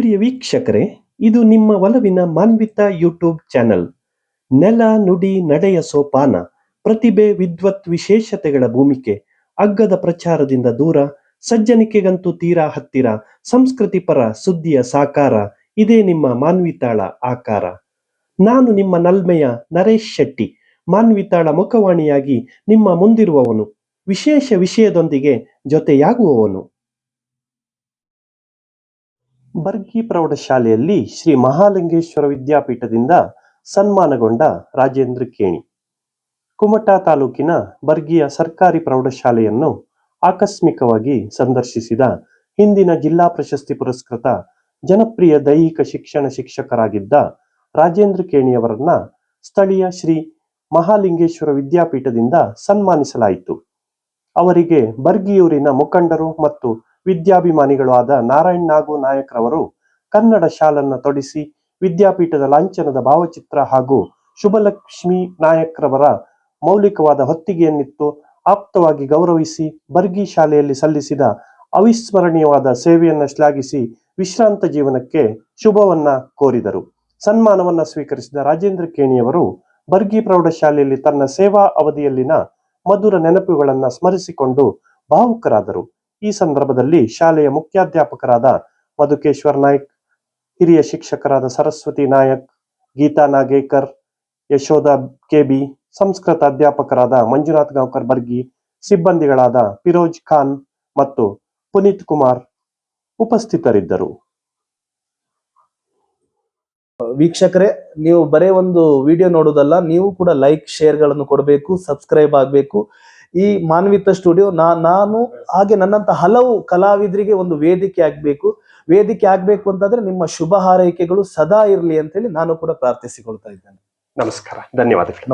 ಪ್ರಿಯ ವೀಕ್ಷಕರೇ, ಇದು ನಿಮ್ಮ ಒಲವಿನ ಮಾನ್ವಿತ ಯೂಟ್ಯೂಬ್ ಚಾನೆಲ್. ನೆಲ, ನುಡಿ, ನಡೆಯ ಸೋಪಾನ, ಪ್ರತಿಭೆ, ವಿದ್ವತ್ ವಿಶೇಷತೆಗಳ ಭೂಮಿಕೆ ಅಗ್ಗದ ಪ್ರಚಾರದಿಂದ ದೂರ, ಸಜ್ಜನಿಕೆಗಂತೂ ತೀರಾ ಹತ್ತಿರ, ಸಂಸ್ಕೃತಿ ಪರ, ಸುದ್ದಿಯ ಸಾಕಾರ, ಇದೇ ನಿಮ್ಮ ಮಾನ್ವಿತಾಳ ಆಕಾರ. ನಾನು ನಿಮ್ಮ ನಲ್ಮೆಯ ನರೇಶ್ ಶೆಟ್ಟಿ, ಮಾನ್ವಿತಾಳ ಮುಖವಾಣಿಯಾಗಿ ನಿಮ್ಮ ಮುಂದಿರುವವನು. ವಿಶೇಷ ವಿಷಯದೊಂದಿಗೆ ಜೊತೆಯಾಗುವವನು. ಬರ್ಗಿ ಪ್ರೌಢಶಾಲೆಯಲ್ಲಿ ಶ್ರೀ ಮಹಾಲಿಂಗೇಶ್ವರ ವಿದ್ಯಾಪೀಠದಿಂದ ಸನ್ಮಾನಗೊಂಡ ರಾಜೇಂದ್ರ ಕೇಣಿ. ಕುಮಟಾ ತಾಲೂಕಿನ ಬರ್ಗಿಯ ಸರ್ಕಾರಿ ಪ್ರೌಢಶಾಲೆಯನ್ನು ಆಕಸ್ಮಿಕವಾಗಿ ಸಂದರ್ಶಿಸಿದ ಹಿಂದಿನ ಜಿಲ್ಲಾ ಪ್ರಶಸ್ತಿ ಪುರಸ್ಕೃತ ಜನಪ್ರಿಯ ದೈಹಿಕ ಶಿಕ್ಷಣ ಶಿಕ್ಷಕರಾಗಿದ್ದ ರಾಜೇಂದ್ರ ಕೇಣಿಯವರನ್ನ ಸ್ಥಳೀಯ ಶ್ರೀ ಮಹಾಲಿಂಗೇಶ್ವರ ವಿದ್ಯಾಪೀಠದಿಂದ ಸನ್ಮಾನಿಸಲಾಯಿತು. ಅವರಿಗೆ ಬರ್ಗಿಯೂರಿನ ಮುಖಂಡರು ಮತ್ತು ವಿದ್ಯಾಭಿಮಾನಿಗಳು ಆದ ನಾರಾಯಣ್ ನಾಗು ನಾಯಕ್ರವರು ಕನ್ನಡ ಶಾಲನ್ನ ತೊಡಿಸಿ ವಿದ್ಯಾಪೀಠದ ಲಾಂಛನದ ಭಾವಚಿತ್ರ ಹಾಗೂ ಶುಭಲಕ್ಷ್ಮಿ ನಾಯಕ್ರವರ ಮೌಲಿಕವಾದ ಹೊತ್ತಿಗೆಯನ್ನಿತ್ತು ಆಪ್ತವಾಗಿ ಗೌರವಿಸಿ ಬರ್ಗಿ ಶಾಲೆಯಲ್ಲಿ ಸಲ್ಲಿಸಿದ ಅವಿಸ್ಮರಣೀಯವಾದ ಸೇವೆಯನ್ನ ಶ್ಲಾಘಿಸಿ ವಿಶ್ರಾಂತ ಜೀವನಕ್ಕೆ ಶುಭವನ್ನ ಕೋರಿದರು. ಸನ್ಮಾನವನ್ನ ಸ್ವೀಕರಿಸಿದ ರಾಜೇಂದ್ರ ಕೇಣಿಯವರು ಬರ್ಗಿ ಪ್ರೌಢಶಾಲೆಯಲ್ಲಿ ತನ್ನ ಸೇವಾ ಅವಧಿಯಲ್ಲಿನ ಮಧುರ ನೆನಪುಗಳನ್ನ ಸ್ಮರಿಸಿಕೊಂಡು ಭಾವುಕರಾದರು. ಈ ಸಂದರ್ಭದಲ್ಲಿ ಶಾಲೆಯ ಮುಖ್ಯಾಧ್ಯಾಪಕರಾದ ಮಧುಕೇಶ್ವರ್ ನಾಯ್ಕ್, ಹಿರಿಯ ಶಿಕ್ಷಕರಾದ ಸರಸ್ವತಿ ನಾಯಕ್, ಗೀತಾ ನಾಗೇಕರ್, ಯಶೋಧ ಕೆಬಿ, ಸಂಸ್ಕೃತ ಅಧ್ಯಾಪಕರಾದ ಮಂಜುನಾಥ್ ಗಾಂವ್ಕರ್ ಬರ್ಗಿ, ಸಿಬ್ಬಂದಿಗಳಾದ ಫಿರೋಜ್ ಖಾನ್ ಮತ್ತು ಪುನೀತ್ ಕುಮಾರ್ ಉಪಸ್ಥಿತರಿದ್ದರು. ವೀಕ್ಷಕರೇ, ನೀವು ಬರೇ ಒಂದು ವಿಡಿಯೋ ನೋಡೋದಲ್ಲ ನೀವು ಕೂಡ ಲೈಕ್, ಶೇರ್ಗಳನ್ನು ಕೊಡಬೇಕು, ಸಬ್ಸ್ಕ್ರೈಬ್ ಆಗಬೇಕು. ಈ ಮಾನ್ವಿತ ಸ್ಟುಡಿಯೋ ನಾ ನಾನು ಹಾಗೆ ನನ್ನಂತ ಹಲವು ಕಲಾವಿದರಿಗೆ ಒಂದು ವೇದಿಕೆ ಆಗ್ಬೇಕು. ವೇದಿಕೆ ಆಗ್ಬೇಕು ಅಂತಂದ್ರೆ ನಿಮ್ಮ ಶುಭ ಹಾರೈಕೆಗಳು ಸದಾ ಇರಲಿ ಅಂತೇಳಿ ನಾನು ಕೂಡ ಪ್ರಾರ್ಥಿಸಿಕೊಳ್ತಾ ಇದ್ದೇನೆ. ನಮಸ್ಕಾರ. ಧನ್ಯವಾದಗಳು.